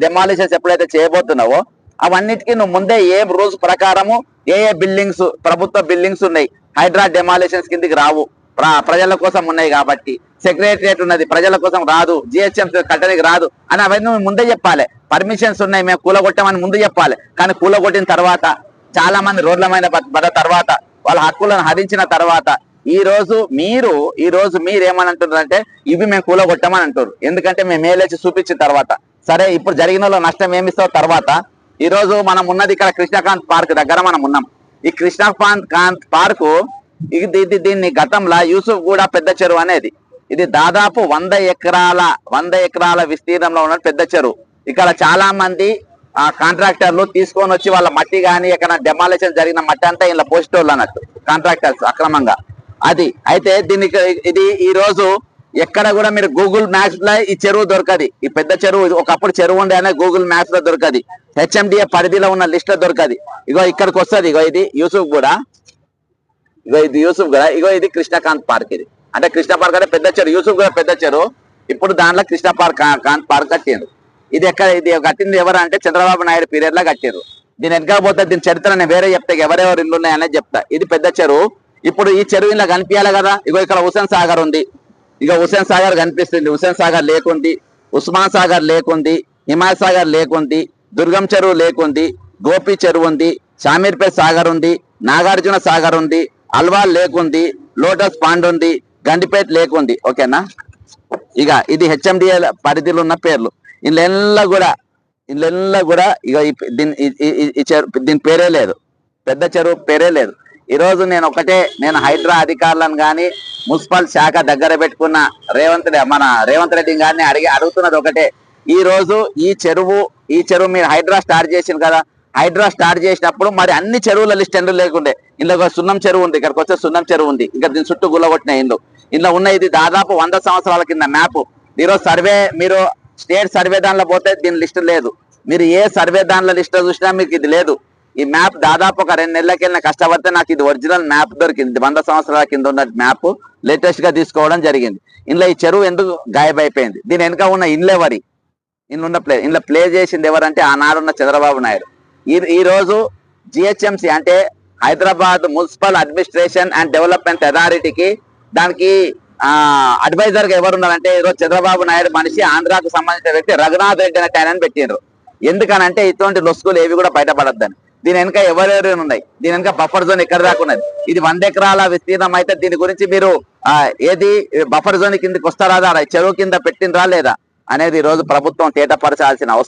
Demolitions ఎప్పుడైతే చేయబోతున్నావో అవన్నిటికీ నువ్వు ముందే ఏ రూల్స్ ప్రకారము ఏ ఏ బిల్డింగ్స్ ప్రభుత్వ బిల్డింగ్స్ ఉన్నాయి హైడ్రా డెమాలిషన్స్ కిందికి రావు. ప్ర- ప్రజల కోసం ఉన్నాయి కాబట్టి. సెక్రటరియట్ ఉన్నది ప్రజల కోసం రాదు. జిహెచ్ఎం కట్టడానికి రాదు. అని అవన్నీ నువ్వు ముందే చెప్పాలి. పర్మిషన్స్ ఉన్నాయి మేము కూలగొట్టామని ముందు చెప్పాలి. కానీ కూలగొట్టిన తర్వాత చాలా మంది రోడ్ల మీద పడ్డ తర్వాత వాళ్ళ హక్కులను హరించిన తర్వాత ఈ రోజు మీరు ఈ రోజు మీరు ఏమని అంటున్నారంటే ఇవి మేము కూలగొట్టామని అంటారు ఎందుకంటే మేము మేలేసి చూపించిన తర్వాత. సరే ఇప్పుడు జరిగిన నష్టం ఏమిస్తో తర్వాత ఈ రోజు మనం ఉన్నది ఇక్కడ కృష్ణకాంత్ పార్క్ దగ్గర మనం ఉన్నాం. ఈ కృష్ణకాంత్ కాంత్ పార్కు ఇది దీన్ని గతంలో యూసుఫ్ కూడా పెద్ద చెరువు అనేది. ఇది దాదాపు వంద ఎకరాల వంద ఎకరాల విస్తీర్ణంలో ఉన్న పెద్ద చెరువు. ఇక్కడ చాలా మంది ఆ కాంట్రాక్టర్లు తీసుకొని వచ్చి వాళ్ళ మట్టి కానీ ఎక్కడ డెమాలేషన్ జరిగిన మట్టి అంతా ఇలా పోస్టోళ్ళు అన్నట్టు కాంట్రాక్టర్స్ అక్రమంగా. అది అయితే దీనికి ఇది ఈ రోజు ఎక్కడ కూడా మీరు గూగుల్ మ్యాప్స్లో ఈ చెరువు దొరకది. ఈ పెద్ద చెరువు ఒకప్పుడు చెరువు ఉండే అనే గూగుల్ మ్యాప్స్లో దొరకది. హెచ్ఎండిఏ పరిధిలో ఉన్న లిస్ట్లో దొరకది. ఇగో ఇక్కడికి వస్తుంది. ఇగో ఇది యూసుఫ్ కూడా ఇగో ఇది యూసుఫ్ కూడా ఇగో ఇది కృష్ణకాంత్ పార్క్ ఇది. అంటే కృష్ణ పార్క్ అంటే పెద్ద చెరువు. యూసుఫ్ కూడా పెద్ద చెరువు. ఇప్పుడు దాంట్లో కృష్ణ పార్క్ కాంత్ పార్క్ కట్టారు ఇది ఎక్కడ ఇది కట్టింది ఎవరు అంటే చంద్రబాబు నాయుడు పీరియడ్లో కట్టారు దీని వెనక పోతే దీని చరిత్ర నేను వేరే చెప్తా ఎవరెవరు ఇల్లు ఉన్నాయనేది చెప్తా. ఇది పెద్ద చెరువు. ఇప్పుడు ఈ చెరువు ఇలా కనిపించాలి కదా. ఇగో ఇక్కడ హుసేన్ సాగర్ ఉంది. ఇక హుసేన్ సాగర్ కనిపిస్తుంది. హుసేన్ సాగర్ లేకుంది ఉస్మాన్ సాగర్ లేకుంది హిమాయత్ సాగర్ లేకుంది దుర్గం చెరువు లేకుంది గోపి చెరువు ఉంది షామీర్పేట్ సాగర్ ఉంది నాగార్జున సాగర్ ఉంది అల్వాల్ లేకుంది లోటస్ పాండ్ ఉంది గండిపేట్ లేకుంది. ఓకేనా? ఇక ఇది హెచ్ఎండిఏ పరిధిలో ఉన్న పేర్లు. ఇళ్ళెల్లా కూడా ఇళ్ళెల్లా కూడా ఇక దీని ఈ- చెరువు దీని పేరే లేదు. పెద్ద చెరువు పేరే లేదు. ఈ రోజు నేను ఒకటే నేను హైడ్రా అధికారులను కానీ మున్సిపల్ శాఖ దగ్గర పెట్టుకున్న రేవంత్ మన రేవంత్ రెడ్డి గారిని అడిగి అడుగుతున్నది ఒకటే. ఈ రోజు ఈ చెరువు ఈ చెరువు మీరు హైడ్రా స్టార్ట్ చేసింది కదా. హైడ్రా స్టార్ట్ చేసినప్పుడు మరి అన్ని చెరువుల లిస్ట్ ఎందుకు లేకుండే. ఇందులో ఒక సున్నం చెరువు ఉంది ఇక్కడికి వచ్చే సున్నం చెరువు ఉంది. ఇంకా దీని చుట్టూ గుల్లగొట్టిన ఇండ్లు. ఇందులో ఉన్న ఇది దాదాపు వంద సంవత్సరాల కింద మ్యాప్. ఈరోజు సర్వే మీరు స్టేట్ సర్వే దానిలో పోతే దీని లిస్ట్ లేదు. మీరు ఏ సర్వే దానిలో లిస్ట్ చూసినా మీకు ఇది లేదు. ఈ మ్యాప్ దాదాపు ఒక రెండు నెలలకి వెళ్ళిన కష్టపడితే నాకు ఇది ఒరిజినల్ మ్యాప్ దొరికింది. వంద సంవత్సరాల కింద ఉన్న మ్యాప్ లేటెస్ట్గా తీసుకోవడం జరిగింది. ఇందులో ఈ చెరువు ఎందుకు గాయబైపోయింది? దీని వెనుక ఉన్న ఇండ్లు ఎవరి? ఉన్న ప్లే ఇందులో ప్లే చేసింది ఎవరంటే ఆనాడున్న చంద్రబాబు నాయుడు. ఈ ఈ రోజు జిహెచ్ఎంసి అంటే Hyderabad municipal administration and development అథారిటీకి దానికి అడ్వైజర్గా ఎవరున్నారంటే ఈరోజు చంద్రబాబు నాయుడు మనిషి ఆంధ్రాకు సంబంధించిన వ్యక్తి రఘునాథ్ రెడ్డి అనే ఆయన పెట్టిండ్రు. ఎందుకనంటే ఇటువంటి లొసుగులు ఏవి కూడా బయటపడద్దని. దీని వెనక ఎవరెవరు ఉన్నాయి? దీని వెనక బఫర్ జోన్ ఎక్కడ దాకా ఉన్నది? ఇది వంద ఎకరాల విస్తీర్ణం అయితే దీని గురించి మీరు ఆ, ఏది బఫర్ జోన్ కిందకి వస్తారా చెరువు కింద పెట్టినరా లేదా? అనేది ఈ రోజు ప్రభుత్వం తేటపరచాల్సిన అవసరం.